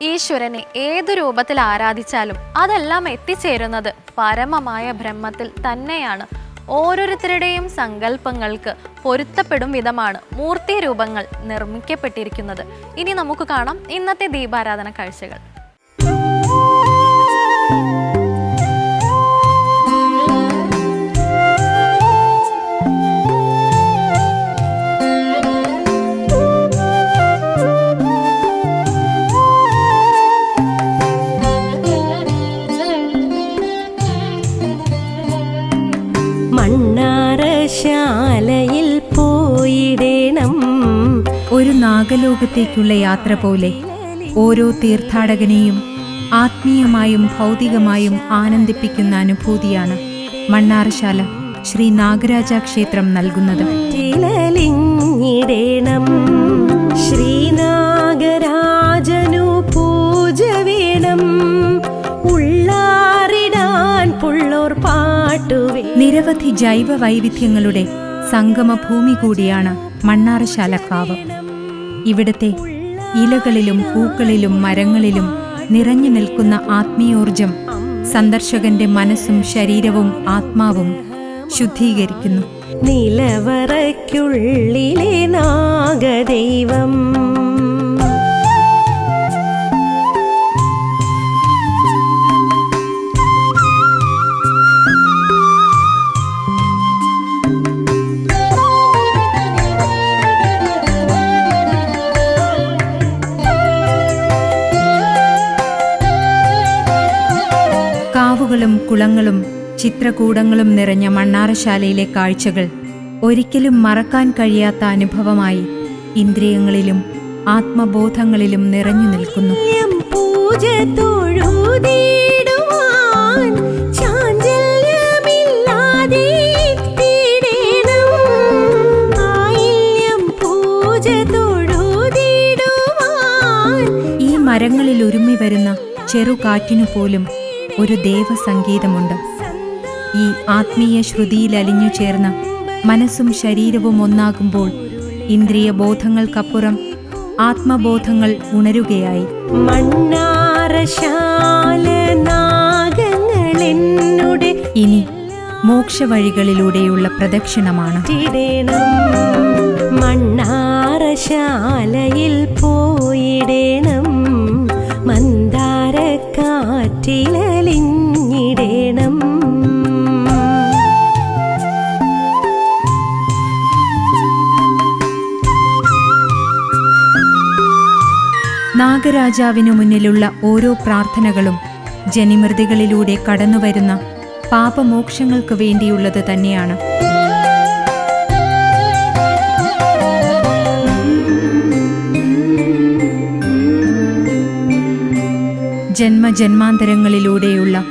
ഈശ്വരനെ ഏതു രൂപത്തിൽ ആരാധിച്ചാലും അതെല്ലാം എത്തിച്ചേരുന്നത് പരമമായ ബ്രഹ്മത്തിൽ തന്നെയാണ്. ഓരോരുത്തരുടെയും സങ്കല്പങ്ങൾക്ക് പൊരുത്തപ്പെടും വിധമാണ് മൂർത്തി രൂപങ്ങൾ നിർമ്മിക്കപ്പെട്ടിരിക്കുന്നത്. ഇനി നമുക്ക് കാണാം ഇന്നത്തെ ദീപാരാധന കാഴ്ചകൾ. നാഗലോകത്തേക്കുള്ള യാത്ര പോലെ ഓരോ തീർത്ഥാടകനെയും ആത്മീയമായും ഭൗതികമായും ആനന്ദിപ്പിക്കുന്ന അനുഭൂതിയാണ് മണ്ണാറശാല ശ്രീ നാഗരാജ ക്ഷേത്രം നൽകുന്നത്. ചിലലിഞ്ഞിടണം ശ്രീനാഗരാജനു പൂജ വേണം. ഉള്ളാറിടാൻ പുള്ളോർ പാട്ടുവേ നിരവധി ജൈവ വൈവിധ്യങ്ങളുടെ സംഗമഭൂമി കൂടിയാണ് മണ്ണാറശാലക്കാവ് ഇവിടത്തെ ഇലകളിലും പൂക്കളിലും മരങ്ങളിലും നിറഞ്ഞു നിൽക്കുന്ന ആത്മീയോർജം സന്ദർശകന്റെ മനസ്സും ശരീരവും ആത്മാവും ശുദ്ധീകരിക്കുന്നു. നിലവറയ്ക്കുള്ളിലെ നാഗദൈവം കാവുകളും കുളങ്ങളും ചിത്രകൂടങ്ങളും നിറഞ്ഞ മണ്ണാറശാലയിലെ കാഴ്ചകൾ ഒരിക്കലും മറക്കാൻ കഴിയാത്ത അനുഭവമായി ഇന്ദ്രിയങ്ങളിലും ആത്മബോധങ്ങളിലും നിറഞ്ഞു നിൽക്കുന്നു. പൂജ ഈ മരങ്ങളിൽ ഒരുമി വരുന്ന ചെറുകാറ്റിനു പോലും ഒരു ദേവസംഗീതമുണ്ട്. ഈ ആത്മീയ ശ്രുതിയിൽ അലിഞ്ഞു ചേർന്ന മനസ്സും ശരീരവും ഒന്നാകുമ്പോൾ ഇന്ദ്രിയ ബോധങ്ങൾക്കപ്പുറം ആത്മബോധങ്ങൾ ഉണരുകയായി. ഇനി മോക്ഷ ഇനി മോക്ഷവഴികളിലൂടെയുള്ള പ്രദക്ഷിണമാണ്. മണ്ണാറശാലയിൽ പോയിടണം. മന്ദാരക്കാറ്റിലലിഞ്ഞിടണം നാഗരാജാവിനു മുന്നിലുള്ള ഓരോ പ്രാർത്ഥനകളും ജനിമൃതികളിലൂടെ കടന്നുവരുന്ന പാപമോക്ഷങ്ങൾക്ക് വേണ്ടിയുള്ളത് തന്നെയാണ്. ജന്മജന്മാന്തരങ്ങളിലൂടെയുള്ള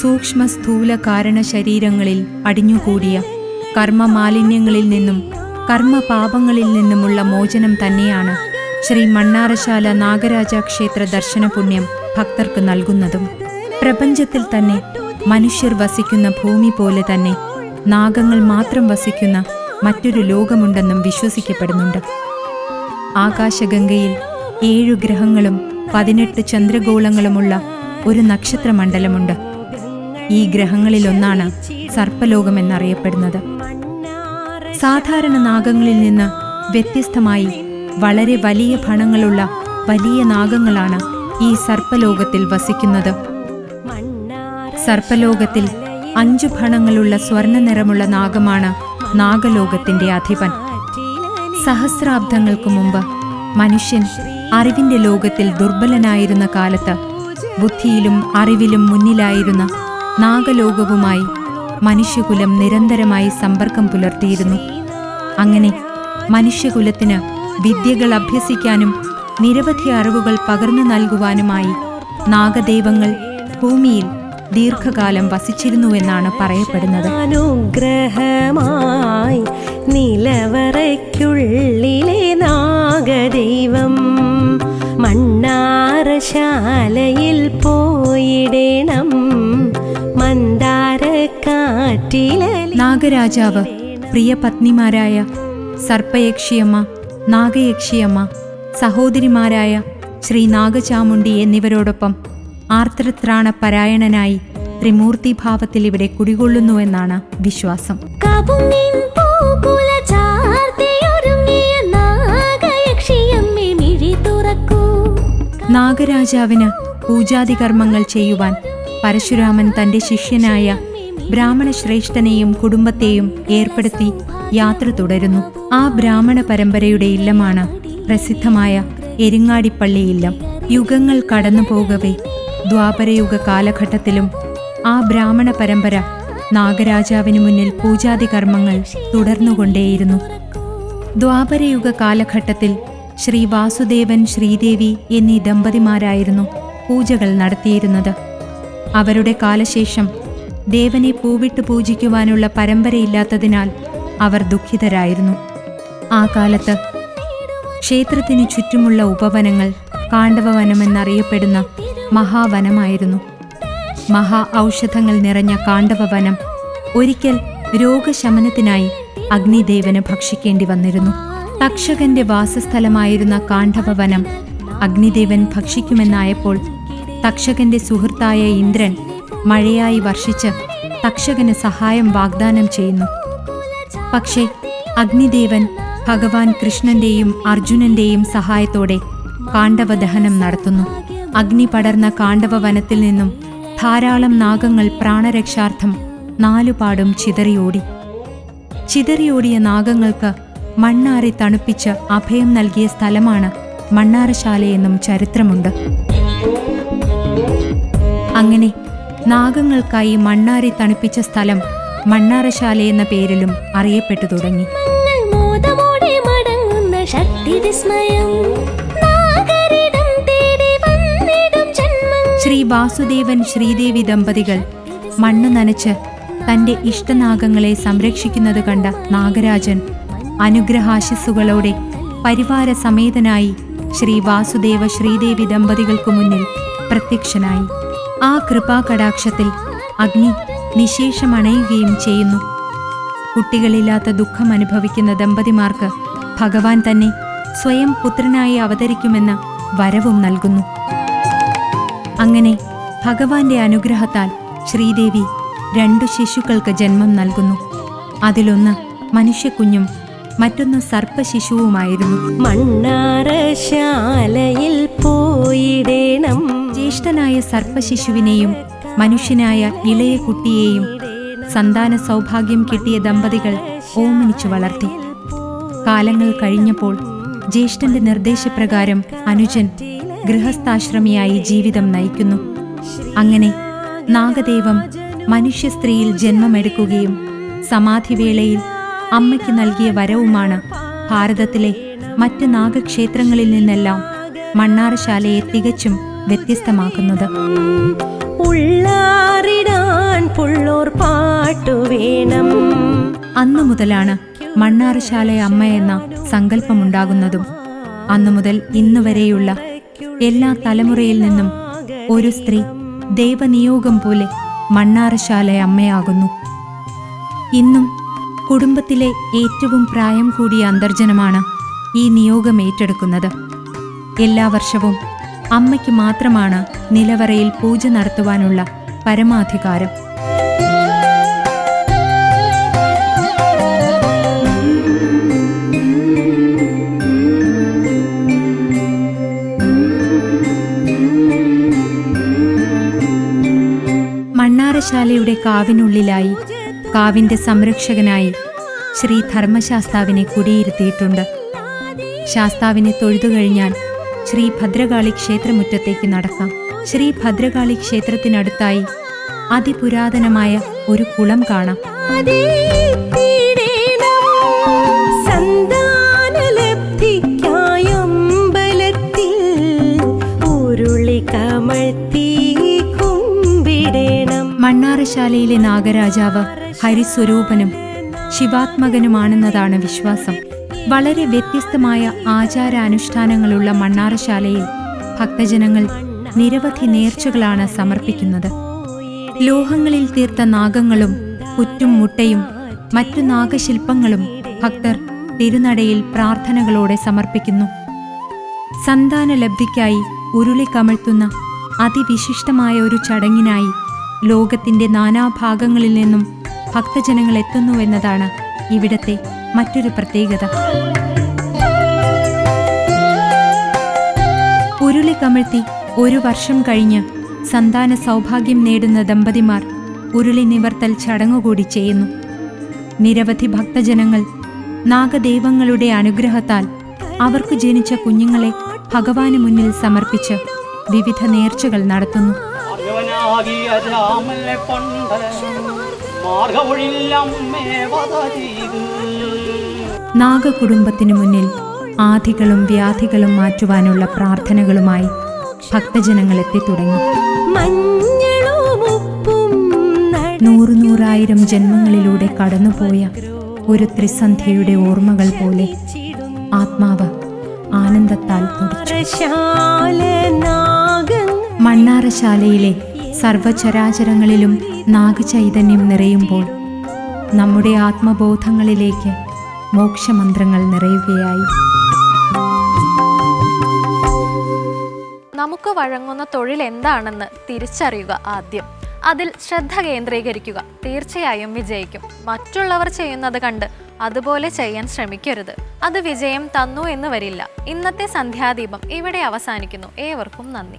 സൂക്ഷ്മ സ്ഥൂല കാരണ ശരീരങ്ങളിൽ അടിഞ്ഞുകൂടിയ കർമ്മമാലിന്യങ്ങളിൽ നിന്നും കർമ്മപാപങ്ങളിൽ നിന്നുമുള്ള മോചനം തന്നെയാണ് ശ്രീ മണ്ണാറശാല നാഗരാജ ക്ഷേത്ര ദർശന പുണ്യം ഭക്തർക്ക് നൽകുന്നതും. പ്രപഞ്ചത്തിൽ തന്നെ മനുഷ്യർ വസിക്കുന്ന ഭൂമി പോലെ തന്നെ നാഗങ്ങൾ മാത്രം വസിക്കുന്ന മറ്റൊരു ലോകമുണ്ടെന്നും വിശ്വസിക്കപ്പെടുന്നുണ്ട്. ആകാശഗംഗയിൽ ഏഴു ഗ്രഹങ്ങളും പതിനെട്ട് ചന്ദ്രഗോളങ്ങളുമുള്ള ഒരു നക്ഷത്രമണ്ഡലമുണ്ട്. ഈ ഗ്രഹങ്ങളിലൊന്നാണ് സർപ്പലോകം എന്നറിയപ്പെടുന്നത് സാധാരണ നാഗങ്ങളിൽ നിന്ന് വ്യത്യസ്തമായി വളരെ വലിയ ഭണങ്ങളുള്ള വലിയ നാഗങ്ങളാണ് ഈ സർപ്പലോകത്തിൽ വസിക്കുന്നത്. സർപ്പലോകത്തിൽ അഞ്ചു ഭണങ്ങളുള്ള സ്വർണ നിറമുള്ള നാഗമാണ് നാഗലോകത്തിന്റെ അധിപൻ. സഹസ്രാബ്ദങ്ങൾക്ക് മുമ്പ് മനുഷ്യൻ അറിവിന്റെ ലോകത്തിൽ ദുർബലനായിരുന്ന കാലത്ത് ബുദ്ധിയിലും അറിവിലും മുന്നിലായിരുന്ന നാഗലോകവുമായി മനുഷ്യകുലം നിരന്തരമായി സമ്പർക്കം പുലർത്തിയിരുന്നു. അങ്ങനെ മനുഷ്യകുലത്തിന് വിദ്യകൾ അഭ്യസിക്കാനും നിരവധി അറിവുകൾ പകർന്നു നൽകുവാനുമായി നാഗദൈവങ്ങൾ ഭൂമിയിൽ ദീർഘകാലം വസിച്ചിരുന്നുവെന്നാണ് പറയപ്പെടുന്നത്. അനുഗ്രഹമായി നിലവറയ്ക്കുള്ളിലെ നാഗദൈവം മണ്ണാറശാലയിൽ പോയിടണം. മന്ദാരക്കാറ്റിലെ നാഗരാജാവ് പ്രിയ പത്നിമാരായ സർപ്പയക്ഷിയമ്മ നാഗയക്ഷിയമ്മ സഹോദരിമാരായ ശ്രീ നാഗചാമുണ്ടി എന്നിവരോടൊപ്പം ആർത്തത്രാണ പരായണനായി ത്രിമൂർത്തിഭാവത്തിൽ ഇവിടെ കുടികൊള്ളുന്നുവെന്നാണ് വിശ്വാസം. നാഗരാജാവിന് പൂജാതി കർമ്മങ്ങൾ ചെയ്യുവാൻ പരശുരാമൻ തന്റെ ശിഷ്യനായ ബ്രാഹ്മണ ശ്രേഷ്ഠനെയും കുടുംബത്തെയും ഏർപ്പെടുത്തി യാത്ര തുടരുന്നു. ആ ബ്രാഹ്മണ പരമ്പരയുടെ ഇല്ലമാണ് പ്രസിദ്ധമായ എരിങ്ങാടിപ്പള്ളി ഇല്ലം. യുഗങ്ങൾ കടന്നു പോകവേ ദ്വാപരയുഗ കാലഘട്ടത്തിലും ആ ബ്രാഹ്മണ പരമ്പര നാഗരാജാവിനു മുന്നിൽ പൂജാതി കർമ്മങ്ങൾ തുടർന്നുകൊണ്ടേയിരുന്നു. ദ്വാപരയുഗ കാലഘട്ടത്തിൽ ശ്രീ വാസുദേവൻ ശ്രീദേവി എന്നീ ദമ്പതിമാരായിരുന്നു പൂജകൾ നടത്തിയിരുന്നത്. അവരുടെ കാലശേഷം ദേവനെ പൂവിട്ട് പൂജിക്കുവാനുള്ള പരമ്പരയില്ലാത്തതിനാൽ അവർ ദുഃഖിതരായിരുന്നു. ആ കാലത്ത് ക്ഷേത്രത്തിനു ചുറ്റുമുള്ള ഉപവനങ്ങൾ കാണ്ഡവവനമെന്നറിയപ്പെടുന്ന മഹാവനമായിരുന്നു. മഹാ ഔഷധങ്ങൾ നിറഞ്ഞ കാണ്ഡവവനം ഒരിക്കൽ രോഗശമനത്തിനായി അഗ്നിദേവന് ഭക്ഷിക്കേണ്ടി വന്നിരുന്നു. തക്ഷകന്റെ വാസസ്ഥലമായിരുന്ന കാണ്ഡവവനം അഗ്നിദേവൻ ഭക്ഷിക്കുമെന്നായപ്പോൾ തക്ഷകന്റെ സുഹൃത്തായ ഇന്ദ്രൻ മഴയായി വർഷിച്ച് തക്ഷകന് സഹായം വാഗ്ദാനം ചെയ്യുന്നു. പക്ഷേ അഗ്നിദേവൻ ഭഗവാൻ കൃഷ്ണന്റെയും അർജുനന്റെയും സഹായത്തോടെ കാണ്ഡവദഹനം നടത്തുന്നു. അഗ്നി പടർന്ന കാണ്ഡവ വനത്തിൽ നിന്നും ധാരാളം നാഗങ്ങൾ പ്രാണരക്ഷാർത്ഥം നാലുപാടും ചിതറിയോടി. ചിതറിയോടിയ നാഗങ്ങൾക്ക് മണ്ണാറി തണുപ്പിച്ച് അഭയം നൽകിയ സ്ഥലമാണ് മണ്ണാറശാലയെന്നും ചരിത്രമുണ്ട്. അങ്ങനെ നാഗങ്ങൾക്കായി മണ്ണാറി തണുപ്പിച്ച സ്ഥലം മണ്ണാറശാല എന്ന പേരിലും അറിയപ്പെട്ടു തുടങ്ങി. ശക്തി വിസ്മയം ശ്രീ വാസുദേവൻ ശ്രീദേവി ദമ്പതികൾ മണ്ണു നനച്ച് തന്റെ ഇഷ്ടനാഗങ്ങളെ സംരക്ഷിക്കുന്നത് കണ്ട നാഗരാജൻ അനുഗ്രഹാശിസ്സുകളോടെ പരിവാര സമേതനായി ശ്രീ വാസുദേവ ശ്രീദേവി ദമ്പതികൾക്കു മുന്നിൽ പ്രത്യക്ഷനായി. ആ കൃപാകടാക്ഷത്തിൽ അഗ്നി നിശേഷമണയുകയും ചെയ്യുന്നു. കുട്ടികളില്ലാത്ത ദുഃഖം അനുഭവിക്കുന്ന ദമ്പതിമാർക്ക് ഭഗവാൻ തന്നെ സ്വയം പുത്രനായി അവതരിക്കുമെന്ന വരവും നൽകുന്നു. അങ്ങനെ ഭഗവാന്റെ അനുഗ്രഹത്താൽ ശ്രീദേവി രണ്ടു ശിശുക്കൾക്ക് ജന്മം നൽകുന്നു. അതിലൊന്ന് മനുഷ്യക്കുഞ്ഞും മറ്റൊന്ന് സർപ്പശിശുവുമായിരുന്നു. മണ്ണാറശാലയിൽ പോയിടേണം. ജ്യേഷ്ഠനായ സർപ്പശിശുവിനെയും മനുഷ്യനായ ഇളയ കുട്ടിയെയും സന്താന സൗഭാഗ്യം കിട്ടിയ ദമ്പതികൾ ഓമനിച്ചു വളർത്തി. കാലങ്ങൾ കഴിഞ്ഞപ്പോൾ ജ്യേഷ്ഠന്റെ നിർദ്ദേശപ്രകാരം അനുജൻ ഗൃഹസ്ഥാശ്രമിയായി ജീവിതം നയിക്കുന്നു. അങ്ങനെ നാഗദേവം മനുഷ്യ സ്ത്രീയിൽ ജന്മമെടുക്കുകയും സമാധിവേളയിൽ അമ്മയ്ക്ക് നൽകിയ വരവുമാണ് ഭാരതത്തിലെ മറ്റ് നാഗക്ഷേത്രങ്ങളിൽ നിന്നെല്ലാം മണ്ണാറശാലയെ തികച്ചും വ്യത്യസ്തമാക്കുന്നത്. അന്നു മുതലാണ് മണ്ണാറശാല അമ്മ എന്ന സങ്കല്പമുണ്ടാകുന്നതും. അന്നു മുതൽ ഇന്നുവരെയുള്ള എല്ലാ തലമുറയിൽ നിന്നും ഒരു സ്ത്രീ ദൈവനിയോഗം പോലെ മണ്ണാറശാല അമ്മയാകുന്നു. ഇന്നും കുടുംബത്തിലെ ഏറ്റവും പ്രായം കൂടിയ അന്തർജനമാണ് ഈ നിയോഗം ഏറ്റെടുക്കുന്നത്. എല്ലാ വർഷവും അമ്മയ്ക്ക് മാത്രമാണ് നിലവറയിൽ പൂജ നടത്തുവാനുള്ള പരമാധികാരം. മണ്ണാറശാലയുടെ കാവിനുള്ളിലായി കാവിന്റെ സംരക്ഷകനായി ശ്രീ ധർമ്മശാസ്താവിനെ കുടിയിരുത്തിയിട്ടുണ്ട്. ശാസ്താവിനെ തൊഴുതു കഴിഞ്ഞാൽ ശ്രീ ഭദ്രകാളി ക്ഷേത്രമുറ്റത്തേക്ക് നടക്കാം. ശ്രീ ഭദ്രകാളി ക്ഷേത്രത്തിനടുത്തായി അതിപുരാതനമായ ഒരു കുളം കാണാം. മണ്ണാറശാലയിലെ നാഗരാജാവ് ഹരിസ്വരൂപനും ശിവാത്മകനുമാണെന്നതാണ് വിശ്വാസം. വളരെ വ്യത്യസ്തമായ ആചാരാനുഷ്ഠാനങ്ങളുള്ള മണ്ണാറശാലയിൽ ഭക്തജനങ്ങൾ നിരവധി നേർച്ചകളാണ് സമർപ്പിക്കുന്നത്. ലോഹങ്ങളിൽ തീർത്ത നാഗങ്ങളും പുറ്റും മുട്ടയും മറ്റു നാഗശില്പങ്ങളും ഭക്തർ തിരുനടയിൽ പ്രാർത്ഥനകളോടെ സമർപ്പിക്കുന്നു. സന്താന ലബ്ധിക്കായി ഉരുളി കമഴ്ത്തുന്ന അതിവിശിഷ്ടമായ ഒരു ചടങ്ങിനായി ലോകത്തിന്റെ നാനാഭാഗങ്ങളിൽ നിന്നും ഭക്തജനങ്ങൾ എത്തുന്നുവെന്നതാണ് ഇവിടത്തെ മറ്റൊരു പ്രത്യേകത. ഉരുളി കമഴ്ത്തി ഒരു വർഷം കഴിഞ്ഞ് സന്താന സൗഭാഗ്യം നേടുന്ന ദമ്പതിമാർ ഉരുളി നിവർത്തൽ ചടങ്ങുകൂടി ചെയ്യുന്നു. നിരവധി ഭക്തജനങ്ങൾ നാഗദൈവങ്ങളുടെ അനുഗ്രഹത്താൽ അവർക്ക് ജനിച്ച കുഞ്ഞുങ്ങളെ ഭഗവാന് മുന്നിൽ സമർപ്പിച്ച് വിവിധ നേർച്ചകൾ നടത്തുന്നു. ഭാർഗവനാകിയ രാമനെ കൊണ്ട് നാഗകുടുംബത്തിനു മുന്നിൽ ആധികളും വ്യാധികളും മാറ്റുവാനുള്ള പ്രാർത്ഥനകളുമായി ഭക്തജനങ്ങൾ എത്തിത്തുടങ്ങി മഞ്ഞളും ഉപ്പും നൂറു നൂറായിരം ജന്മങ്ങളിലൂടെ കടന്നുപോയ ഒരു ത്രിസന്ധ്യയുടെ ഓർമ്മകൾ പോലെ ആത്മാവ് ആനന്ദത്താൽ തുടിച്ചു. മണ്ണാറശാലയിലെ സർവചരാചരങ്ങളിലും നാഗചൈതന്യം നിറയുമ്പോൾ നമ്മുടെ ആത്മബോധങ്ങളിലേക്ക് മോക്ഷമന്ത്രങ്ങൾ നിറയുകയായി. നമുക്ക് വഴങ്ങുന്ന തൊഴിൽ എന്താണെന്ന് തിരിച്ചറിയുക ആദ്യം. അതിൽ ശ്രദ്ധ കേന്ദ്രീകരിക്കുക. തീർച്ചയായും വിജയിക്കും. മറ്റുള്ളവർ ചെയ്യുന്നത് കണ്ട് അതുപോലെ ചെയ്യാൻ ശ്രമിക്കരുത്. അത് വിജയം തന്നു എന്ന് വരില്ല. ഇന്നത്തെ സന്ധ്യാദീപം ഇവിടെ അവസാനിക്കുന്നു. ഏവർക്കും നന്ദി.